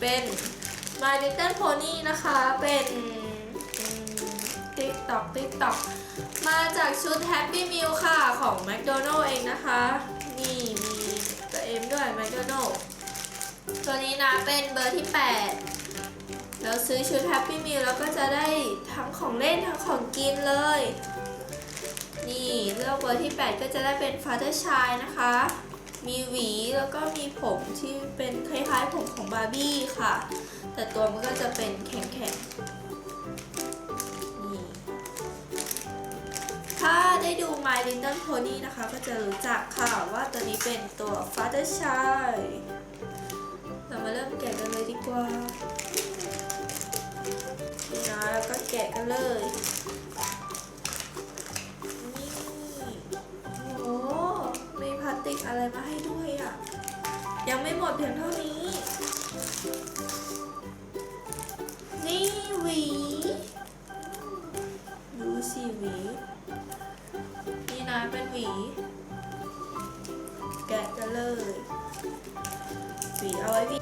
เป็น My Little Pony นะคะ เป็นติ๊กตอกติ๊กตอกมาจากชุด Happy Meal ค่ะ ของ McDonald เองนะคะ นี่มีตัวเอ็มด้วย McDonald ตัวนี้นะเป็นเบอร์ที่ 8 เราซื้อชุด Happy Meal แล้วก็จะได้ทั้งของเล่นทั้งของกินเลย นี่เลือกเบอร์ที่ 8 ก็จะได้เป็น Father Child นะคะ มีหวีแล้วก็มีผมที่เป็นคล้ายๆผมของบาร์บี้ค่ะ แต่ตัวมันก็จะเป็นแข็งๆนี่ถ้าได้ดู My Little Pony นะคะ ก็จะรู้จักค่ะว่าตัวนี้เป็นตัว Father Child เรามาเริ่มแกะกันเลยดีกว่านี่นะแล้วก็แกะกันเลย อะไรมาให้ด้วยอะ ยังไม่หมดเพียงเท่านี้ นี่หวีดูสิหวี นี่นะเป็นหวี แกะกันเลยหวีเอาไว้พี่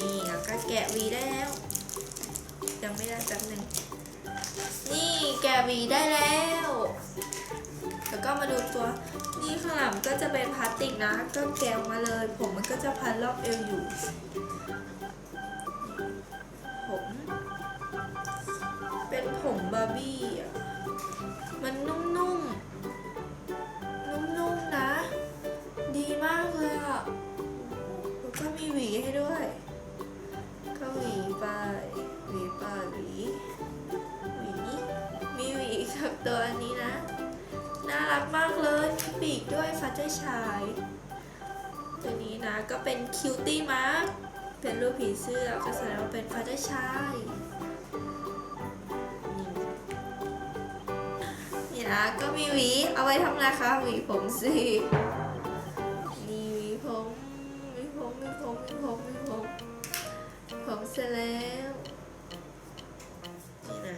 นี่แล้วก็แกะหวีได้แล้วยังไม่ได้แป๊บหนึ่งนี่แกะหวีได้แล้วแล้ว ก็มาดูตัวนี่ข้างหลังก็จะเป็นพลาสติกนะ ก็แกะออกมาเลย ผมมันก็จะพันรอบเอวอยู่ ผม เป็นผมบาร์บี้อะ มันนุ่มๆ นุ่มๆนะ ดีมากเลยอะ แล้วก็มีหวีให้ด้วย ด้วยฟัตเตอร์ชายตัวนี้นะก็เป็นคิวตี้มาร์กเป็นรูปผีเสื้อก็แสดงว่าเป็นฟัตเตอร์ชายนี่นะก็มีหวีเอาไว้ทำอะไรคะหวีผมสินี่หวีผมหวีผมหวีผมหวีผมหวีผมผมเสร็จแล้วนี่นะ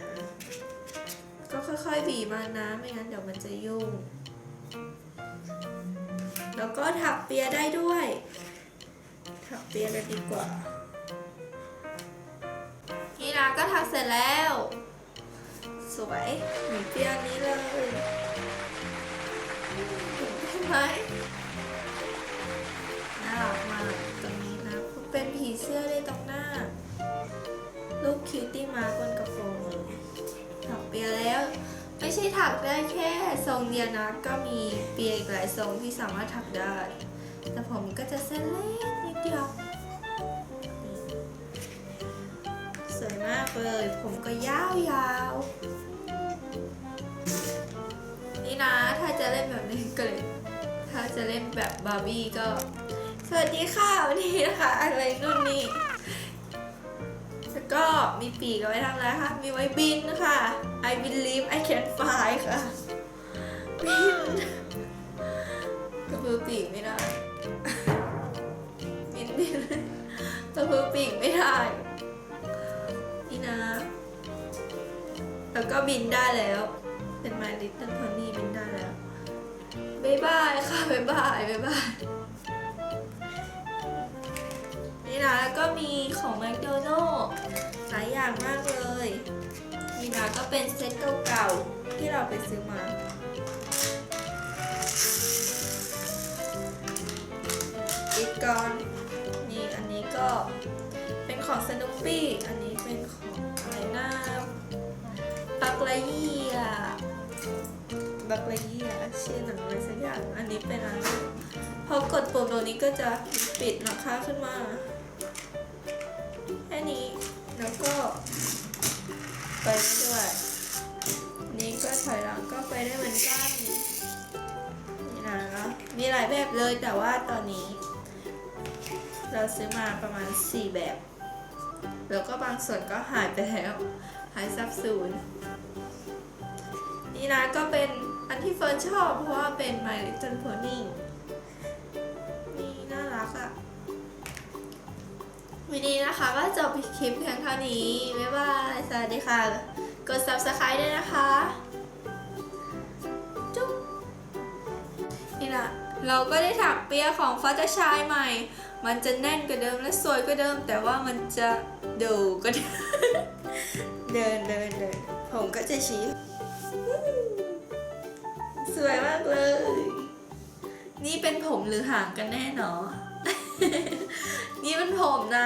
ก็ค่อยๆบีมานะไม่งั้นเดี๋ยวมันจะยุ่ง แล้วก็ถักเปียได้ด้วย ถักเปียกันดีกว่า นี่นะก็ถักเสร็จแล้ว สวยหมีเปียนี้เลยเห็นไหมน่ารักมากตรงนี้นะเป็นผีเสื้อเลยตรงหน้ารูปคิวตี้มาบนกระโปรงเลยถักเปียแล้ว ไม่ใช่ถักได้แค่ทรงเดียวนะ ก็มีเปียอีกหลายทรงที่สามารถถักได้ แต่ผมก็จะเส้นเล็กนิดเดียว สวยมากเลย ผมก็ยาวๆนี่นะ ถ้าจะเล่นแบบนี้ก็เลย ถ้าจะเล่นแบบบาร์บี้ก็ สวัสดีค่ะ วันนี้นะคะ อะไรนู่นนี่ ก็มีปีกเอาไว้ทำอะไรคะ มีไว้บินค่ะ I believe I can fly ค่ะ บินกระพือปีกไม่ได้ บินบินกระพือปีกไม่ได้ นี่นะ แล้วก็บินได้แล้ว เป็น My Little Pony บินได้แล้ว บ๊ายบายค่ะ บ๊ายบาย บ๊ายบาย นี่นะแล้วก็มีของ McDonald หลายอย่างมากเลย นี่นะก็เป็นเซ็ตเก่าๆที่เราไปซื้อมาอีกก่อนนี่อันนี้ก็เป็นของสนุปปี้ อันนี้เป็นของอะไรนะบักลาเยียบักลาเยียชื่อหนังอะไรสักอย่าง อันนี้เป็นอะไรพอกดปุ่มตรงนี้ก็จะปิดนะคะขึ้นมา แค่นี้แล้วก็ ไปได้ด้วยนี่ก็ถอยหลังก็ไปได้เหมือนกันนี่นะมีหลายแบบเลยแต่ว่าตอนนี้ เราซื้อมาประมาณ 4 แบบ แล้วก็บางส่วนก็หายไปแล้ว หายสับสูญนี่นะก็เป็นอันที่เฟิร์นชอบเพราะว่าเป็น My Little Pony วันนี้นะคะก็จบคลิปเพียงเท่านี้ บ๊ายบาย สวัสดีค่ะ กด subscribe ด้วยนะคะ จุ๊บนี่นะเราก็ได้ถักเปียของฟ้าจะชายใหม่ มันจะแน่นกว่าเดิมและสวยกว่าเดิม แต่ว่ามันจะดูก็เดิมเดินเดินเดินผมก็จะชี้ สวยมากเลย นี่เป็นผมหรือหางกันแน่หนอ นี่เป็นผมนะ